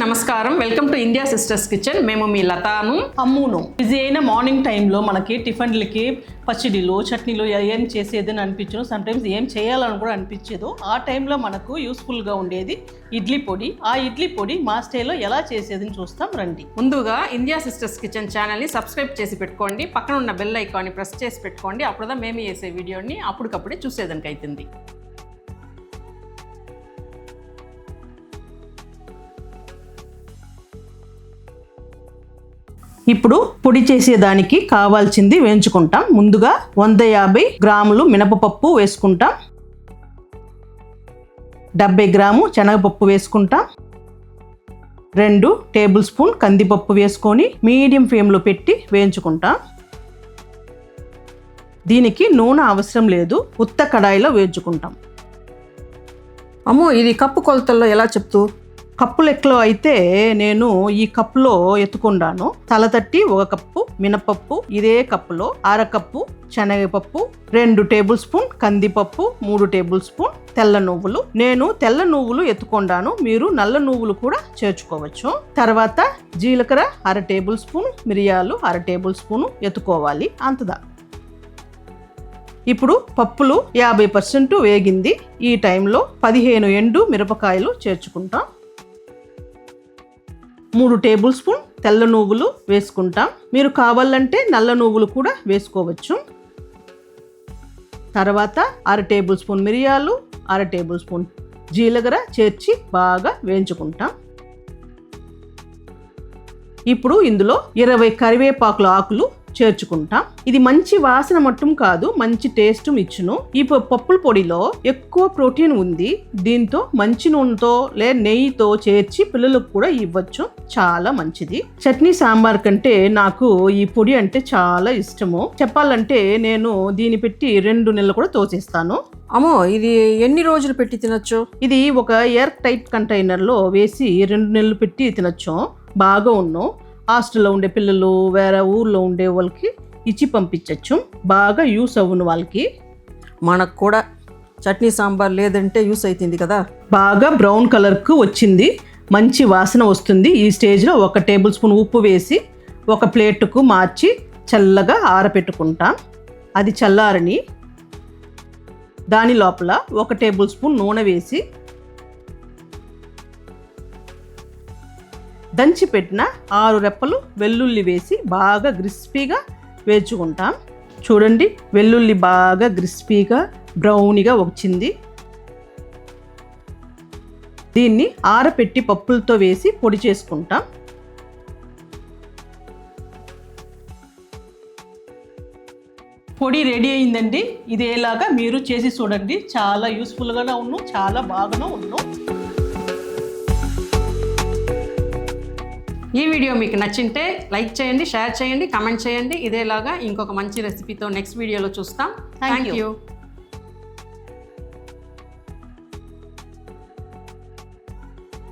నమస్కారం. Welcome to India sisters kitchen మేము మీ లతాను. అమ్మును. బిజీ అయిన మార్నింగ్ టైంలో మనకి టిఫిన్లకి పచ్చడిలు చట్నీలు ఏం చేసేదని అనిపించను సమ్టైమ్స్ ఏం చేయాలని కూడా అనిపించదు. ఆ టైంలో మనకు యూస్ఫుల్గా ఉండేది ఇడ్లీ పొడి. ఆ ఇడ్లీ పొడి మా స్టైల్లో ఎలా చేసేదని చూస్తాం. రండి. ముందుగా ఇండియా సిస్టర్స్ కిచెన్ ఛానల్ని సబ్స్క్రైబ్ చేసి పెట్టుకోండి. పక్కన ఉన్న బెల్ ఐకాన్ని ప్రెస్ చేసి పెట్టుకోండి. అప్పుడుదా మేము చేసే వీడియోని అప్పటికప్పుడే చూసేదానికి అవుతుంది ఇప్పుడు పొడి చేసేదానికి కావాల్సింది వేయించుకుంటాం. ముందుగా వంద యాభై గ్రాములు మినపపప్పు వేసుకుంటాం. డెబ్బై గ్రాము శనగపప్పు వేసుకుంటాం. రెండు టేబుల్ స్పూన్ కందిపప్పు వేసుకొని మీడియం ఫ్లేమ్లో పెట్టి వేయించుకుంటాం. దీనికి నూనె అవసరం లేదు. ఉత్త కడాయిలో వేయించుకుంటాం. అమ్మో ఇది కప్పు కొలతల్లో ఎలా చెప్తూ? కప్పు లెక్కలో అయితే నేను ఈ కప్పులో ఎత్తుకున్నాను తలతట్టి ఒక కప్పు మినపప్పు ఇదే కప్పులో అర కప్పు శనగపప్పు రెండు టేబుల్ స్పూన్ కందిపప్పు మూడు టేబుల్ స్పూన్ తెల్ల నువ్వులు. నేను తెల్ల నువ్వులు ఎత్తుకొండాను. మీరు నల్ల నువ్వులు కూడా చేర్చుకోవచ్చు. తర్వాత జీలకర్ర అర టేబుల్ స్పూన్ మిరియాలు అర టేబుల్ స్పూన్ ఎత్తుకోవాలి. అంతదా. ఇప్పుడు పప్పులు యాభై పర్సెంట్ వేగింది. ఈ టైంలో పదిహేను ఎండు మిరపకాయలు చేర్చుకుంటాం. మూడు టేబుల్ స్పూన్ తెల్ల నువ్వులు వేసుకుంటాం. మీరు కావాలంటే నల్ల నువ్వులు కూడా వేసుకోవచ్చు. తర్వాత అర టేబుల్ స్పూన్ మిరియాలు అర టేబుల్ స్పూన్ జీలకర్ర చేర్చి బాగా వేయించుకుంటాం. ఇప్పుడు ఇందులో ఇరవై కరివేపాకుల ఆకులు చేర్చుకుంటాం. ఇది మంచి వాసన మట్టం కాదు మంచి టేస్ట్ ఇచ్చును. ఈ పప్పుల పొడిలో ఎక్కువ ప్రోటీన్ ఉంది. దీంతో మంచి నూనెతో లే నెయ్యితో చేర్చి పిల్లలకు కూడా ఇవ్వచ్చు. చాలా మంచిది. చట్నీ సాంబార్ కంటే నాకు ఈ పొడి అంటే చాలా ఇష్టము. చెప్పాలంటే నేను దీన్ని పెట్టి రెండు నెలలు కూడా తోచేస్తాను అమ్మో ఇది ఎన్ని రోజులు పెట్టి తినొచ్చు? ఇది ఒక ఎయిర్ టైట్ కంటైనర్లో వేసి రెండు నెలలు పెట్టి తినొచ్చు. బాగా ఉన్ను. హాస్టల్లో ఉండే పిల్లలు వేరే ఊర్లో ఉండే వాళ్ళకి ఇచ్చి పంపించవచ్చు బాగా యూస్ అవును వాళ్ళకి. మనకు కూడా చట్నీ సాంబార్ లేదంటే యూస్ అవుతుంది కదా. బాగా బ్రౌన్ కలర్కు వచ్చింది. మంచి వాసన వస్తుంది. ఈ స్టేజ్లో ఒక టేబుల్ స్పూన్ ఉప్పు వేసి ఒక ప్లేటుకు మార్చి చల్లగా ఆరపెట్టుకుంటాం. అది చల్లారని దాని లోపల ఒక టేబుల్ స్పూన్ నూనె వేసి దంచిపెట్టిన ఆరు రెప్పలు వెల్లుల్లి వేసి బాగా క్రిస్పీగా వేచుకుంటాం చూడండి వెల్లుల్లి బాగా క్రిస్పీగా బ్రౌనీగా వచ్చింది. దీన్ని ఆరపెట్టి పప్పులతో వేసి పొడి చేసుకుంటాం. పొడి రెడీ అయిందండి. ఇదేలాగా మీరు చేసి చూడండి. చాలా యూస్ఫుల్గానే ఉన్ను చాలా బాగానే ఉన్ను. ఈ వీడియో మీకు నచ్చింటే లైక్ చేయండి షేర్ చేయండి కమెంట్ చేయండి. ఇదేలాగా ఇంకొక మంచి రెసిపీతో నెక్స్ట్ వీడియోలో చూస్తాం. థ్యాంక్. యూ